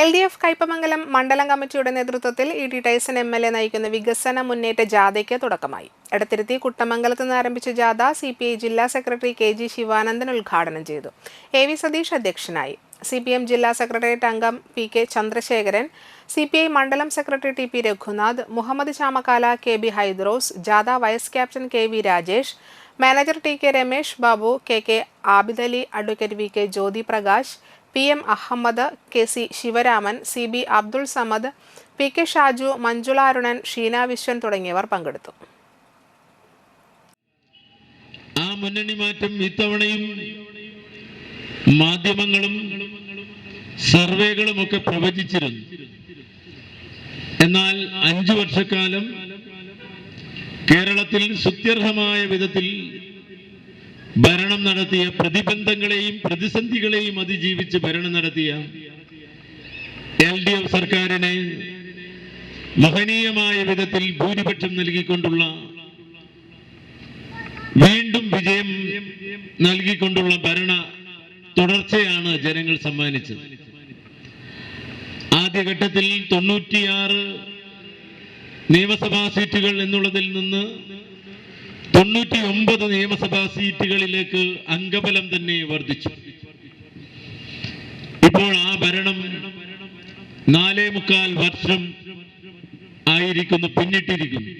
L D F Kaipamangalam മണ്ഡലം കമ്മിറ്റിയുടെ നേതൃത്വത്തിൽ E T Tyson M L A നയിക്കുന്ന വികസന മുന്നേറ്റ ജാഥയ്ക്ക് തുടക്കമായി. എടത്തിരുത്തി കുട്ടമംഗലത്ത് നിന്ന് ആരംഭിച്ച ജാഥ സി പി ഐ ജില്ലാ സെക്രട്ടറി കെ ജി ശിവാനന്ദൻ ഉദ്ഘാടനം ചെയ്തു. എ വി സതീഷ് അധ്യക്ഷനായി. സി പി എം ജില്ലാ സെക്രട്ടേറിയറ്റ് അംഗം P K Chandrasekharan C P I മണ്ഡലം secretary T P Raghunath Muhammad Chamakkala K B Hydros ജാഥ vice captain K V Rajesh manager T K Ramesh Babu K K Abidali advocate V K Jyothi Prakash P M Ahammed K C Sivaraman C B Abdul Samad P K Shaju Manjula Arunan Sheena Viswan തുടങ്ങിയവർ പങ്കെടുത്തു. ആ മുന്നണി മാറ്റം ഇത്തവണയും മാധ്യമങ്ങളും സർവേകളും ഒക്കെ പ്രവചിച്ചിരുന്നു. എന്നാൽ അഞ്ചു വർഷക്കാലം കേരളത്തിൽ സുത്യർഹമായ വിധത്തിൽ ഭരണം നടത്തിയ പ്രതിബന്ധങ്ങളെയും പ്രതിസന്ധികളെയും അതിജീവിച്ച് ഭരണം നടത്തിയ എൽ ഡി എഫ് സർക്കാരിനെ മഹനീയമായ വിധത്തിൽ ഭൂരിപക്ഷം നൽകിക്കൊണ്ടുള്ള വീണ്ടും വിജയം നൽകിക്കൊണ്ടുള്ള ഭരണ തുടർച്ചയാണ് ജനങ്ങൾ സമ്മാനിച്ചത്. ആദ്യഘട്ടത്തിൽ തൊണ്ണൂറ്റിയാറ് നിയമസഭാ സീറ്റുകൾ എന്നുള്ളതിൽ നിന്ന് തൊണ്ണൂറ്റി ഒമ്പത് നിയമസഭാ സീറ്റുകളിലേക്ക് അംഗബലം തന്നെ വർദ്ധിച്ചു. ഇപ്പോൾ ആ ഭരണം നാലേ മുക്കാൽ വർഷം ആയിരിക്കുന്നു പിന്നിട്ടിരിക്കുന്നു.